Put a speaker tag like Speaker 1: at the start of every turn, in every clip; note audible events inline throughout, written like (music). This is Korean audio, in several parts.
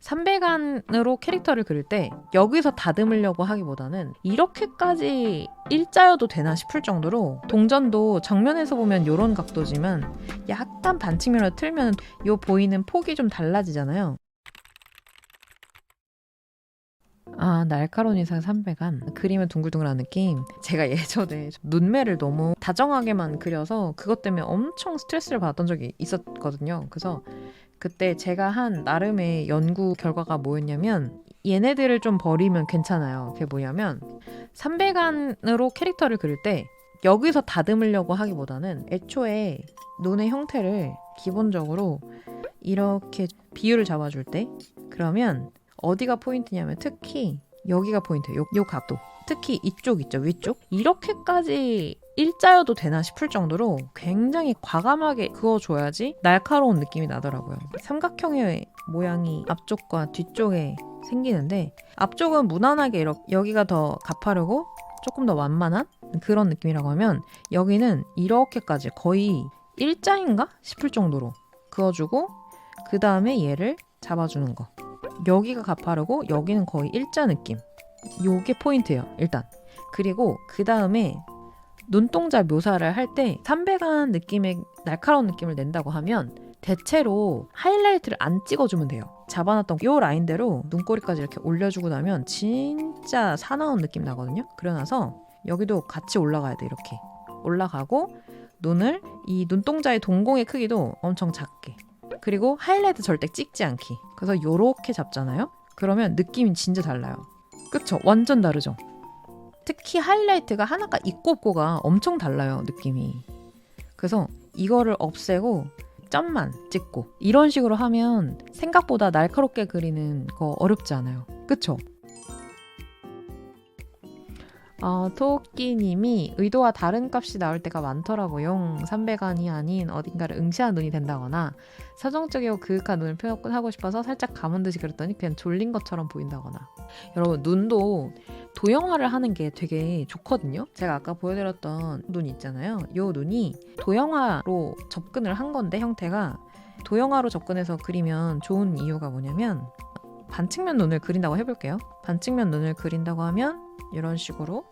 Speaker 1: 삼배간으로 캐릭터를 그릴 때 여기서 다듬으려고 하기보다는 이렇게까지 일자여도 되나 싶을 정도로 동전도 정면에서 보면 이런 각도지만 약간 반측면으로 틀면 요 보이는 폭이 좀 달라지잖아요. 아 날카로운 이상 300안. 그림은 둥글둥글한 느낌. 제가 예전에 눈매를 너무 다정하게만 그려서 그것 때문에 엄청 스트레스를 받았던 적이 있었거든요. 그래서 그때 제가 한 나름의 연구 결과가 뭐였냐면 얘네들을 좀 버리면 괜찮아요 그게 뭐냐면 300안으로 캐릭터를 그릴 때 여기서 다듬으려고 하기보다는 애초에 눈의 형태를 기본적으로 이렇게 비율을 잡아줄 때 그러면 어디가 포인트냐면 특히 여기가 포인트예요. 요, 요 각도. 특히 이쪽 있죠. 위쪽. 이렇게까지 일자여도 되나 싶을 정도로 굉장히 과감하게 그어줘야지 날카로운 느낌이 나더라고요. 삼각형의 모양이 앞쪽과 뒤쪽에 생기는데 앞쪽은 무난하게 이렇게 여기가 더 가파르고 조금 더 완만한 그런 느낌이라고 하면 여기는 이렇게까지 거의 일자인가 싶을 정도로 그어주고 그 다음에 얘를 잡아주는 거. 여기가 가파르고 여기는 거의 일자 느낌. 요게 포인트예요. 일단. 그리고 그 다음에 눈동자 묘사를 할 때 삼백한 느낌의 날카로운 느낌을 낸다고 하면 대체로 하이라이트를 안 찍어주면 돼요. 잡아놨던 요 라인대로 눈꼬리까지 이렇게 올려주고 나면 진짜 사나운 느낌 나거든요. 그러나서 여기도 같이 올라가야 돼 이렇게 올라가고 눈을 이 눈동자의 동공의 크기도 엄청 작게 그리고 하이라이트 절대 찍지 않기. 그래서 요렇게 잡잖아요. 그러면 느낌이 진짜 달라요. 그쵸? 완전 다르죠? 특히 하이라이트가 하나가 있고 없고가 엄청 달라요, 느낌이. 그래서 이거를 없애고 점만 찍고 이런 식으로 하면 생각보다 날카롭게 그리는 거 어렵지 않아요. 그쵸? 어, 토끼님이 의도와 다른 값이 나올 때가 많더라고요. 300안이 아닌 어딘가를 응시한 눈이 된다거나 서정적이고 그윽한 눈을 표현하고 싶어서 살짝 감은 듯이 그렸더니 그냥 졸린 것처럼 보인다거나 여러분 눈도 도형화를 하는 게 되게 좋거든요. 제가 아까 보여드렸던 눈 있잖아요. 이 눈이 도형화로 접근을 한 건데 형태가 도형화로 접근해서 그리면 좋은 이유가 뭐냐면 반측면 눈을 그린다고 해볼게요. 반측면 눈을 그린다고 하면 이런 식으로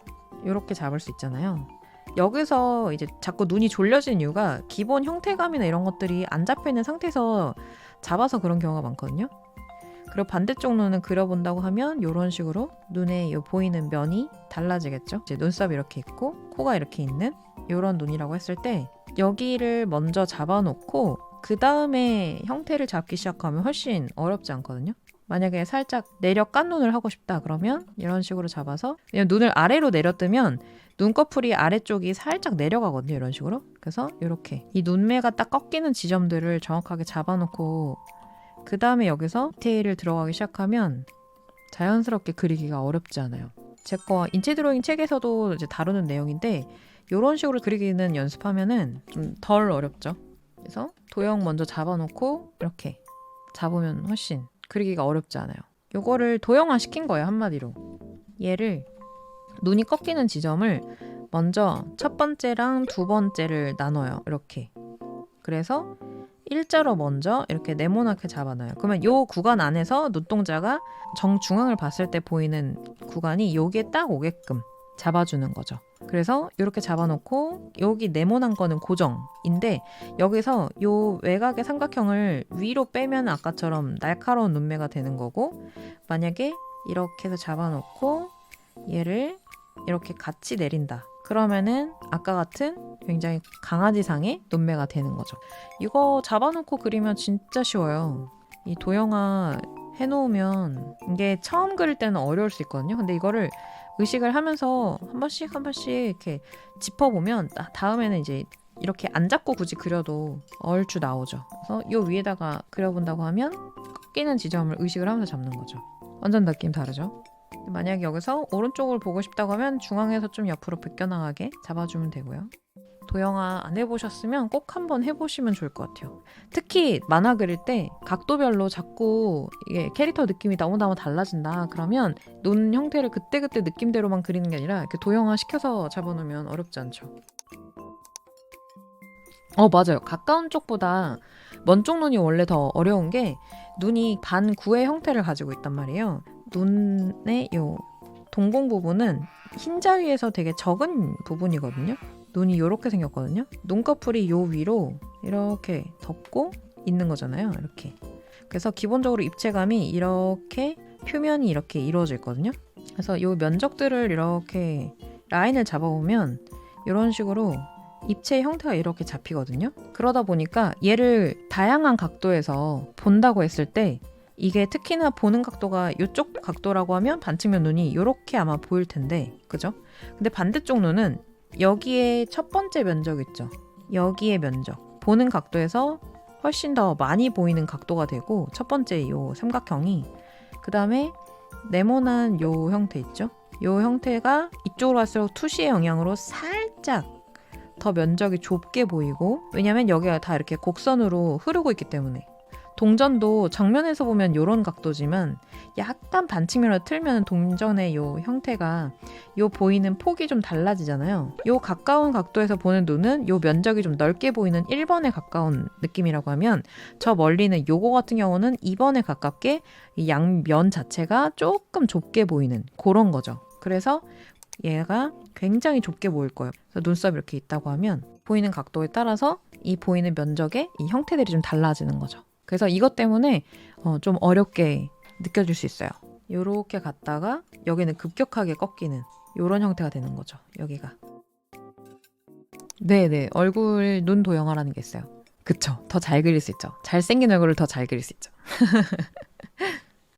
Speaker 1: 이렇게 잡을 수 있잖아요. 여기서 이제 자꾸 눈이 졸려지는 이유가 기본 형태감이나 이런 것들이 안 잡혀 있는 상태에서 잡아서 그런 경우가 많거든요. 그리고 반대쪽 눈을 그려본다고 하면 이런 식으로 눈에 요 보이는 면이 달라지겠죠. 이제 눈썹이 이렇게 있고 코가 이렇게 있는 이런 눈이라고 했을 때 여기를 먼저 잡아놓고 그 다음에 형태를 잡기 시작하면 훨씬 어렵지 않거든요. 만약에 살짝 내려 깐 눈을 하고 싶다 그러면 이런 식으로 잡아서 그냥 눈을 아래로 내려뜨면 눈꺼풀이 아래쪽이 살짝 내려가거든요 이런 식으로. 그래서 이렇게 이 눈매가 딱 꺾이는 지점들을 정확하게 잡아놓고 그 다음에 여기서 디테일을 들어가기 시작하면 자연스럽게 그리기가 어렵지 않아요. 제 거 인체 드로잉 책에서도 이제 다루는 내용인데 이런 식으로 그리기는 연습하면은 좀 덜 어렵죠. 그래서 도형 먼저 잡아놓고 이렇게 잡으면 훨씬 그리기가 어렵지 않아요. 요거를 도형화 시킨 거예요, 한마디로. 얘를 눈이 꺾이는 지점을 먼저 첫 번째랑 두 번째를 나눠요. 이렇게. 그래서 일자로 먼저 이렇게 네모나게 잡아놔요. 그러면 요 구간 안에서 눈동자가 정중앙을 봤을 때 보이는 구간이 여기에 딱 오게끔 잡아주는 거죠. 그래서 이렇게 잡아놓고 여기 네모난 거는 고정인데 여기서 요 외곽의 삼각형을 위로 빼면 아까처럼 날카로운 눈매가 되는 거고 만약에 이렇게 해서 잡아놓고 얘를 이렇게 같이 내린다. 그러면은 아까 같은 굉장히 강아지상의 눈매가 되는 거죠. 이거 잡아놓고 그리면 진짜 쉬워요. 이 도형화 해놓으면 이게 처음 그릴 때는 어려울 수 있거든요. 근데 이거를 의식을 하면서 한 번씩 한 번씩 이렇게 짚어보면 아, 다음에는 이제 이렇게 안 잡고 굳이 그려도 얼추 나오죠. 그래서 이 위에다가 그려본다고 하면 꺾이는 지점을 의식을 하면서 잡는 거죠. 완전 느낌 다르죠? 만약에 여기서 오른쪽을 보고 싶다고 하면 중앙에서 좀 옆으로 벗겨나가게 잡아주면 되고요. 도형화 안 해보셨으면 꼭 한번 해보시면 좋을 것 같아요. 특히 만화 그릴 때 각도별로 자꾸 이게 캐릭터 느낌이 너무 너무 달라진다. 그러면 눈 형태를 그때그때 느낌대로만 그리는 게 아니라 이렇게 도형화 시켜서 잡아놓으면 어렵지 않죠. 어, 맞아요. 가까운 쪽보다 먼 쪽 눈이 원래 더 어려운 게 눈이 반구의 형태를 가지고 있단 말이에요. 눈의 요 동공 부분은 흰자 위에서 되게 적은 부분이거든요. 눈이 이렇게 생겼거든요. 눈꺼풀이 요 위로 이렇게 덮고 있는 거잖아요. 이렇게. 그래서 기본적으로 입체감이 이렇게 표면이 이렇게 이루어져 있거든요. 그래서 요 면적들을 이렇게 라인을 잡아보면 이런 식으로 입체 형태가 이렇게 잡히거든요. 그러다 보니까 얘를 다양한 각도에서 본다고 했을 때 이게 특히나 보는 각도가 이쪽 각도라고 하면 반측면 눈이 이렇게 아마 보일 텐데, 그죠? 근데 반대쪽 눈은 여기에 첫 번째 면적 있죠. 여기에 면적. 보는 각도에서 훨씬 더 많이 보이는 각도가 되고 첫 번째 요 삼각형이 그 다음에 네모난 요 형태 있죠. 요 형태가 이쪽으로 갈수록 투시의 영향으로 살짝 더 면적이 좁게 보이고 왜냐면 여기가 다 이렇게 곡선으로 흐르고 있기 때문에 동전도 정면에서 보면 이런 각도지만 약간 반측면으로 틀면 동전의 요 형태가 요 보이는 폭이 좀 달라지잖아요. 요 가까운 각도에서 보는 눈은 요 면적이 좀 넓게 보이는 1번에 가까운 느낌이라고 하면 저 멀리는 요거 같은 경우는 2번에 가깝게 이 양면 자체가 조금 좁게 보이는 그런 거죠. 그래서 얘가 굉장히 좁게 보일 거예요. 눈썹이 이렇게 있다고 하면 보이는 각도에 따라서 이 보이는 면적의 이 형태들이 좀 달라지는 거죠. 그래서 이것 때문에 어, 좀 어렵게 느껴질 수 있어요. 요렇게 갔다가 여기는 급격하게 꺾이는 요런 형태가 되는 거죠. 여기가. 네네. 얼굴 눈 도형화라는 게 있어요. 그쵸. 더 잘 그릴 수 있죠. 잘생긴 얼굴을 더 잘 그릴 수 있죠. (laughs)